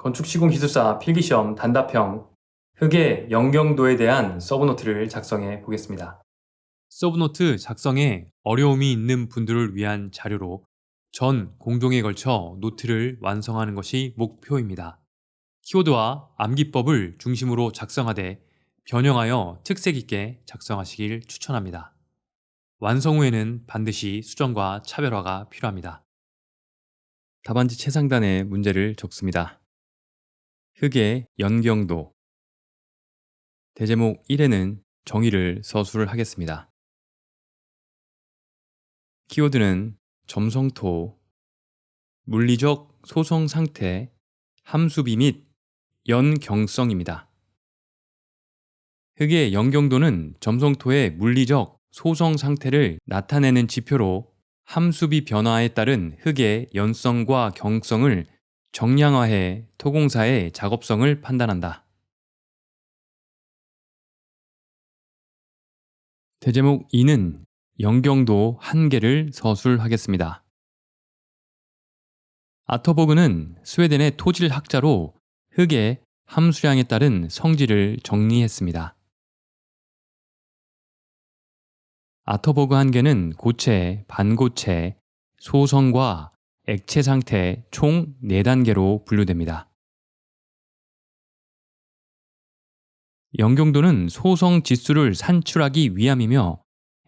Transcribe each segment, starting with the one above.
건축시공기술사 필기시험 단답형 흙의 영경도에 대한 서브노트를 작성해 보겠습니다. 서브노트 작성에 어려움이 있는 분들을 위한 자료로 전 공동에 걸쳐 노트를 완성하는 것이 목표입니다. 키워드와 암기법을 중심으로 작성하되 변형하여 특색 있게 작성하시길 추천합니다. 완성 후에는 반드시 수정과 차별화가 필요합니다. 답안지 최상단에 문제를 적습니다. 흙의 연경도 대제목 1에는 정의를 서술을 하겠습니다. 키워드는 점성토, 물리적 소성 상태, 함수비 및 연경성입니다. 흙의 연경도는 점성토의 물리적 소성 상태를 나타내는 지표로 함수비 변화에 따른 흙의 연성과 경성을 정량화해 토공사의 작업성을 판단한다. 대제목 2는 연경도 한계를 서술하겠습니다. 아터보그는 스웨덴의 토질학자로 흙의 함수량에 따른 성질을 정리했습니다. 아터보그 한계는 고체, 반고체, 소성과 액체 상태 총 4단계로 분류됩니다. 연경도는 소성 지수를 산출하기 위함이며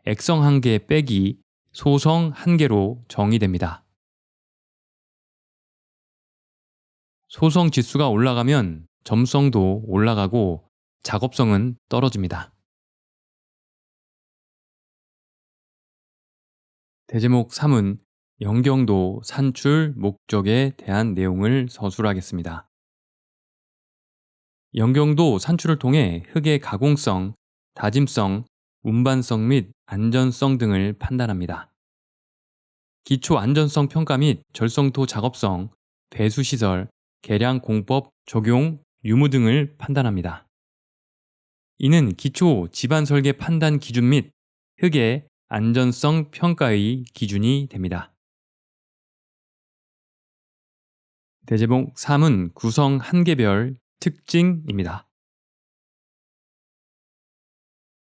액성 한계 빼기 소성 한계로 정의됩니다. 소성 지수가 올라가면 점성도 올라가고 작업성은 떨어집니다. 대제목 3은 연경도 산출 목적에 대한 내용을 서술하겠습니다. 연경도 산출을 통해 흙의 가공성, 다짐성, 운반성 및 안전성 등을 판단합니다. 기초 안전성 평가 및 절성토 작업성, 배수시설, 계량 공법 적용 유무 등을 판단합니다. 이는 기초 집안 설계 판단 기준 및 흙의 안전성 평가의 기준이 됩니다. 대제목 3은 구성 한계별 특징입니다.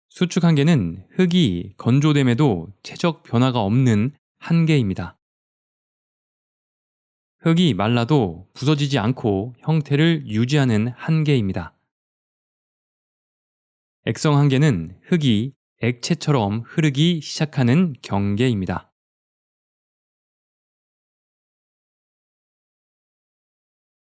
수축 한계는 흙이 건조됨에도 체적 변화가 없는 한계입니다. 흙이 말라도 부서지지 않고 형태를 유지하는 한계입니다. 액성 한계는 흙이 액체처럼 흐르기 시작하는 경계입니다.